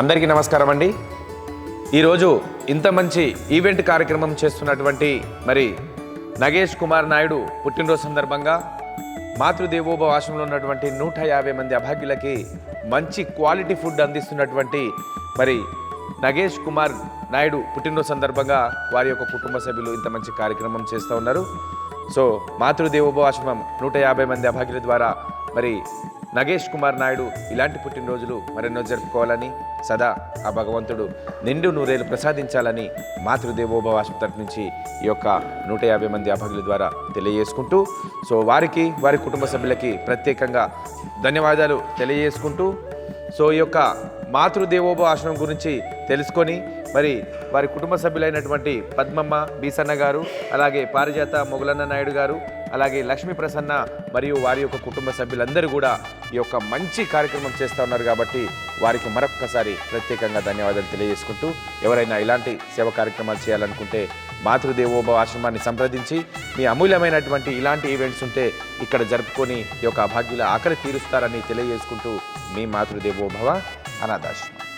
అందరికీ నమస్కారం అండి. ఈరోజు ఇంత మంచి ఈవెంట్ కార్యక్రమం చేస్తున్నటువంటి మరి నగేష్ కుమార్ నాయుడు పుట్టినరోజు సందర్భంగా మాతృదేవోభవ ఆశ్రమంలో ఉన్నటువంటి నూట యాభై మంది అభాగ్యులకి మంచి క్వాలిటీ ఫుడ్ అందిస్తున్నటువంటి మరి నగేష్ కుమార్ నాయుడు పుట్టినరోజు సందర్భంగా వారి యొక్క కుటుంబ సభ్యులు ఇంత మంచి కార్యక్రమం చేస్తూ ఉన్నారు. సో మాతృదేవోభవ ఆశ్రమం నూట యాభై మంది అభాగ్యుల ద్వారా మరి నగేష్ కుమార్ నాయుడు ఇలాంటి పుట్టినరోజులు మరెన్నో జరుపుకోవాలని సదా ఆ భగవంతుడు నిండు నూరేలు ప్రసాదించాలని మాతృదేవోభవ ఆసుపత్రి నుంచి ఈ యొక్క నూట యాభై మంది అభాగ్యుల ద్వారా తెలియజేసుకుంటూ సో వారికి వారి కుటుంబ సభ్యులకి ప్రత్యేకంగా ధన్యవాదాలు తెలియజేసుకుంటూ సో ఈ యొక్క మాతృదేవోభవ ఆశ్రమం గురించి తెలుసుకొని మరి వారి కుటుంబ సభ్యులైనటువంటి పద్మమ్మ బీసన్న గారు అలాగే పారిజాత మొగులన్న నాయుడు గారు అలాగే లక్ష్మీ ప్రసన్న మరియు వారి యొక్క కుటుంబ సభ్యులందరూ కూడా ఈ యొక్క మంచి కార్యక్రమం చేస్తూ ఉన్నారు కాబట్టి వారికి మరొక్కసారి ప్రత్యేకంగా ధన్యవాదాలు తెలియజేసుకుంటూ ఎవరైనా ఇలాంటి సేవ కార్యక్రమాలు చేయాలనుకుంటే మాతృదేవోభవ ఆశ్రమాన్ని సంప్రదించి మీ అమూల్యమైనటువంటి ఇలాంటి ఈవెంట్స్ ఉంటే ఇక్కడ జరుపుకొని ఈ యొక్క అభాగ్యుల ఆకలి తీరుస్తారని తెలియజేసుకుంటూ మీ మాతృదేవోభవ అనాథాశ్రమం.